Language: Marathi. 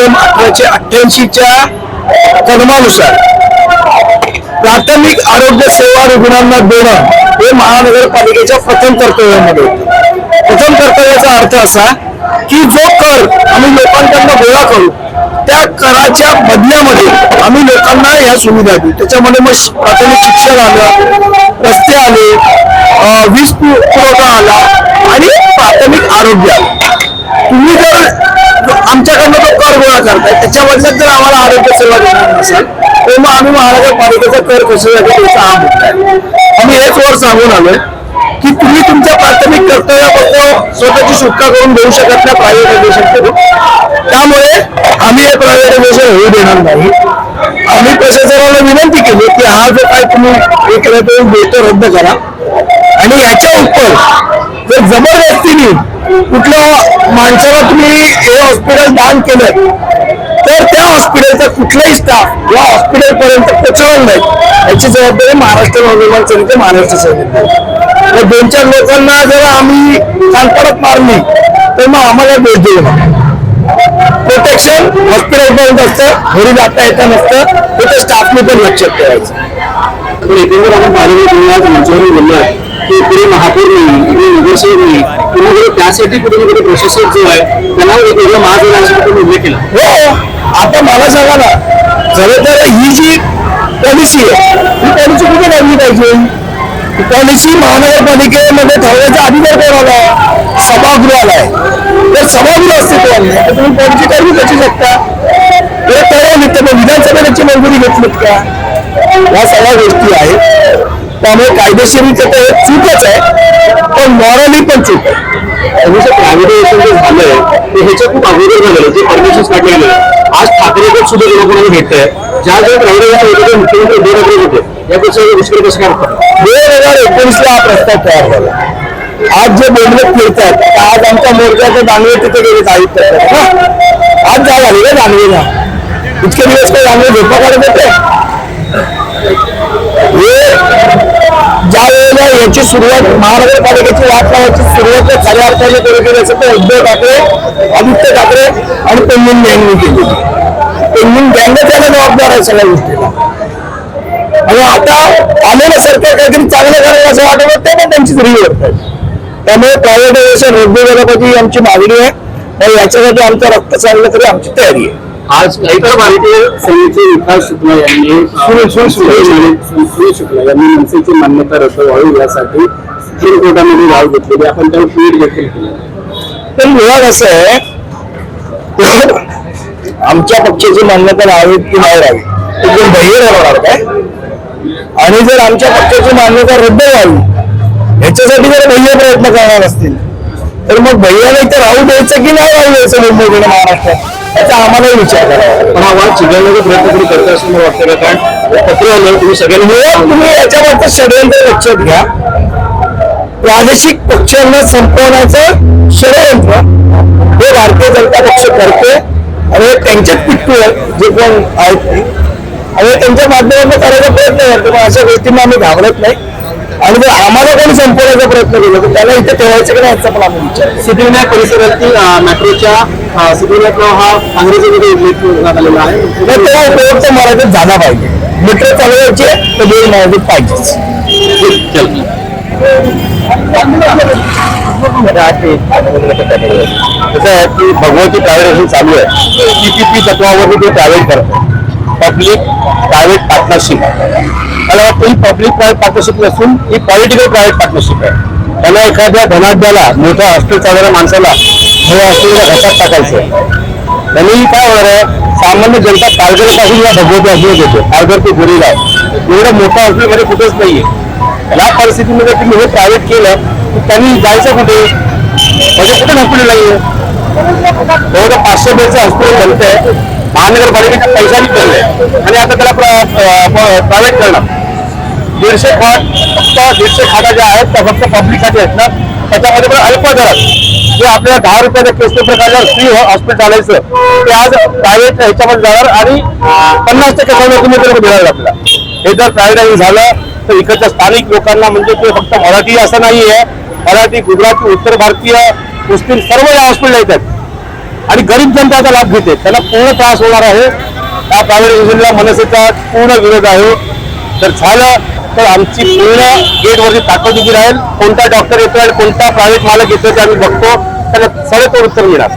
कलम अठराशे अठ्ठ्याऐंशीच्या कलमानुसार प्राथमिक आरोग्य सेवा रुग्णांना देणं हे महानगरपालिकेच्या प्रथम कर्तव्यामध्ये प्रथम कर्तव्याचा अर्थ असा की जो कर आम्ही लोकांकडनं गोळा करू त्या कराच्या बदल्यामध्ये आम्ही लोकांना या सुविधा देऊ. त्याच्यामध्ये मग प्राथमिक शिक्षण आलं रस्ते आले वीज पुरवठा आला आणि प्राथमिक आरोग्य आलं. तुम्ही जर आमच्याकडनं तो करताय. त्याच्या बदल्यात जर आम्हाला आरोग्य सेवा देणार नसेल तर मग आम्ही महानगरपालिकेचा कर कशासाठी द्यायचा हा मुद्दा आहे आम्ही हेच वर सांगून आलोय की तुम्ही तुमच्या प्राथमिक कर्तव्याबद्दल स्वतःची सुटका करून देऊ शकत नाही प्रायव्हेटायझेशन करून त्यामुळे आम्ही हे प्रायव्हेटायझेशन होऊ देणार नाही. आम्ही प्रशासनाला विनंती केली की हा जो काय तुम्ही हे केलं देतो रद्द करा. आणि याच्या उपर जर तुम्ही कुठल्या माणसाला तुम्ही हे हॉस्पिटल दान केलं तर त्या हॉस्पिटलचा कुठलाही स्टाफ या हॉस्पिटल पर्यंत पोहोचवणार नाही. याची जबाबदारी महाराष्ट्र नवनिर्माण समिती महाराष्ट्र समिती दोन चार लोकांना जर आम्ही कानपडत मारली तर मग आम्हाला भेट देऊ प्रोटेक्शन हॉस्पिटल पर्यंत असतं घरी जाता येतं नसतं तिथे स्टाफने पण लक्षात ठेवायचं. एकंदर आपण पाहिलं तुम्ही आज मंचावरून बोललाय की पुढे महापौर नाही इकडे नगरसेवक नाही. तुम्ही त्यासाठी कुठे ना कुठे प्रशासक जो आहे त्याला वेगवेगळ्या वेगळं महाजनासाठी उल्लेख केला. हो आता मला सांगा ना खरं तर ही जी पॉलिसी आहे ही पॉलिसी कुठे काढली पाहिजे? ही पॉलिसी महानगरपालिकेमध्ये ठरवण्याचा अधिकार कोणाला आहे? सभागृहाला आहे तर सभागृह अस्तित्वात नाही तर तुम्ही पॉलिसी ठरवू कशी शकता. तर ठरवली तर मग विधानसभेची मंजुरी घेतलीत का? या सगळ्या गोष्टी आहेत. त्यामुळे कायदेशीरित्या तर चूकच आहे पण मॉरली पण चूक आहे. प्रायव्हेटायझेशन जे झालंय ते ह्याच्या खूप अगोदर झालेलं जे परमिशन आज ठाकरे गट सुद्धा लोकांना भेटतंय ज्या ज्या प्रायव्हेटायझेशन होते ते मुख्यमंत्री देवेंद्र होते यापेक्षा दुसरे कसं काय होतं दोन हजार एकोणीसला हा प्रस्ताव तयार झाला. आज जे बोलले फिरतात आज आमच्या मोर्चाचे दानवे तिथे गेले ना आज जा झाली का दानवेला? इतके दिवस काही दानवे झोपा काढत होते? ज्या वेळेला याची सुरुवात महानगरपालिकेची वाट लावायची सुरुवात खऱ्या अर्थाने करू केली असं तर उद्धव ठाकरे आदित्य ठाकरे आणि पेंगुन गँगने केली. पेंगुन गँगच त्याला जबाबदार आहे सगळ्या गोष्टीला. आणि आता आलेलं सरकार काहीतरी चांगलं करायला असं वाटत होतं, ते पण त्यांचीच रिव्ह त्यामुळे प्रायव्हेटायझेशन रद्द झालं ही आमची मागणी आहे. आणि याच्यासाठी आमचं रक्त चाललं तरी आमची तयारी आहे. आज इतर भारतीय सैनिकचे विकास शुक्ला यांनी सुरेश शुक्ला. यांनी मनसेची मान्यता रद्द व्हावी यासाठी सुप्रीम कोर्टामध्ये धाव घेतलेली आपण त्यावर ट्विट देखील केलं. पण मुळात असं आहे आमच्या पक्षाची मान्यता राहावी की नाही राहावी एकदम बहिर होणार काय? आणि जर आमच्या पक्षाची मान्यता रद्द व्हावी याच्यासाठी जर भैया प्रयत्न करणार असतील तर मग भैयाला इथे राहू द्यायचं की नाही राहू द्यायचं मुंबईकडे महाराष्ट्रात? याचा आम्हालाही विचार करावा पण हा वाद चिघळण्याचा प्रयत्न तरी करता असं मला वाटतं का? कारण पत्र तुम्ही सगळ्यांनी मुळात तुम्ही याच्यावरचं षडयंत्र लक्षात घ्या. प्रादेशिक पक्षांना संपवण्याचं षडयंत्र हे भारतीय जनता पक्ष करते आणि हे पिट्टू आहेत जे कोण आहेत ते. आणि हे त्यांच्या माध्यमातून करायचा प्रयत्न करतो पण अशा गोष्टींना आम्ही घाबरत नाही. आणि जर आम्हाला कोणी संपवण्याचा प्रयत्न केला तर त्याला इथे ठेवायचं की नाही याचा पण आम्ही विचार. सिद्धिविनायक परिसरातील मेट्रोच्या नाव हा काँग्रेसमध्ये उल्लेख आहे. तर तो उपयोग तर मराठीत झाला पाहिजे. मेट्रो चालवायची आहे, तर दोन मराठीत पाहिजेच. कसं आहे की भगवती प्रायव्हेट चालू आहे. पीपीपी तत्वावरती ते प्रायव्हेट करतात पब्लिक प्रायव्हेट पार्टनरशिप मला वाटतं ही पब्लिक प्रायव्हेट पार्टनरशिप नसून ही पॉलिटिकल प्रायव्हेट पार्टनरशिप आहे. त्याला एखाद्या धनाढ्याला मोठ्या हॉस्पिटल चालणाऱ्या माणसाला हे हॉस्पिटल घटात टाकायचं. त्यांनी काय होणार आहे? सामान्य जनता पालघरपासून या भगवती हॉस्पिटल येते. पालघर ते गोरेला एवढं मोठं हॉस्पिटल कुठेच नाहीये. या परिस्थितीमध्ये तुम्ही हे प्रायव्हेट केलं तर त्यांनी जायचं कुठे? म्हणजे कुठे हॉस्पिटल नाहीये जवळजवळ पाचशे बेडचं हॉस्पिटल बनतंय. महानगरपालिकेचा पैसा विचारलाय आणि आता त्याला प्रायव्हेट करणार. दीडशे खाट फक्त दीडशे खाटा ज्या आहेत त्या फक्त पब्लिक खाते आहेत ना. त्याच्यामध्ये पण अल्प दरात. जे आपल्याला दहा रुपयाच्या केस प्रकारच्या फ्री हॉस्पिटल चालायचं ते आज प्रायव्हेट ह्याच्यामध्ये जाणार आणि पन्नास टक्के तर मिळालं आपल्याला. हे जर प्रायव्हेटाईज झालं तर इकडच्या स्थानिक लोकांना म्हणजे ते फक्त मराठी असं नाही आहे मराठी गुजराती उत्तर भारतीय मुस्लिम सर्व या हॉस्पिटल येतात. आणि गरीब जनताचा लाभ घेते. त्यांना पूर्ण त्रास होणार आहे. या प्रायव्हेटायझेशनला मनसेचा पूर्ण विरोध आहे. तर झालं तर आमची पूर्ण गेटवरती ताकद उभी राहील. कोणता डॉक्टर येतोय आणि कोणता प्रायव्हेट मालक येतोय ते आम्ही बघतो. त्याला सडेतोड उत्तर मिळणार